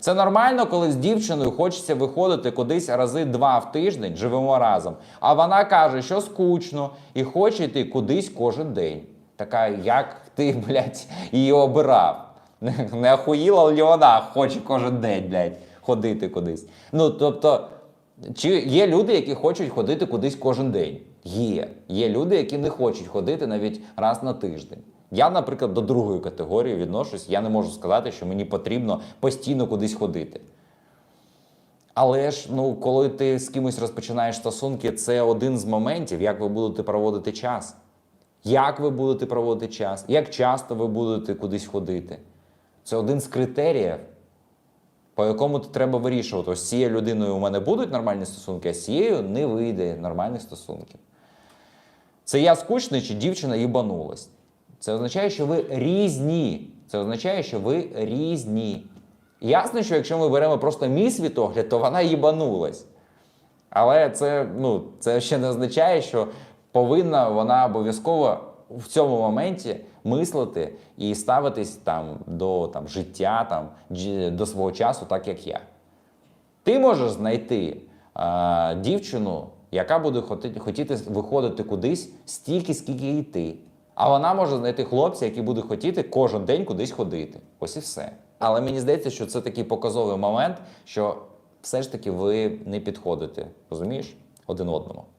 Це нормально, коли з дівчиною хочеться виходити кудись рази два в тиждень, живемо разом. А вона каже, що скучно і хоче йти кудись кожен день. Така, як ти, блядь, її обирав. Не, охуїла ли вона хоче кожен день, блядь, ходити кудись. Ну, тобто, чи є люди, які хочуть ходити кудись кожен день? Є. Є люди, які не хочуть ходити навіть раз на тиждень. Я, наприклад, до другої категорії відношусь. Я не можу сказати, що мені потрібно постійно кудись ходити. Але ж, ну, коли ти з кимось розпочинаєш стосунки, це один з моментів, як ви будете проводити час. Як ви будете проводити час, як часто ви будете кудись ходити. Це один з критеріїв, по якому треба вирішувати. Ось цією людиною у мене будуть нормальні стосунки, а з цією не вийде нормальних стосунків. Це я скучний чи дівчина їбанулась. Це означає, що ви різні. Це означає, що ви різні. Ясно, що якщо ми беремо просто мій світогляд, то вона їбанулась. Але це, ну, це ще не означає, що повинна вона обов'язково в цьому моменті мислити і ставитись там до там, життя, там, до свого часу, так як я. Ти можеш знайти е, дівчину, яка буде хотіти виходити кудись стільки, скільки і ти. А вона може знайти хлопця, який буде хотіти кожен день кудись ходити. Ось і все. Але мені здається, що це такий показовий момент, що все ж таки ви не підходите, розумієш, один одному.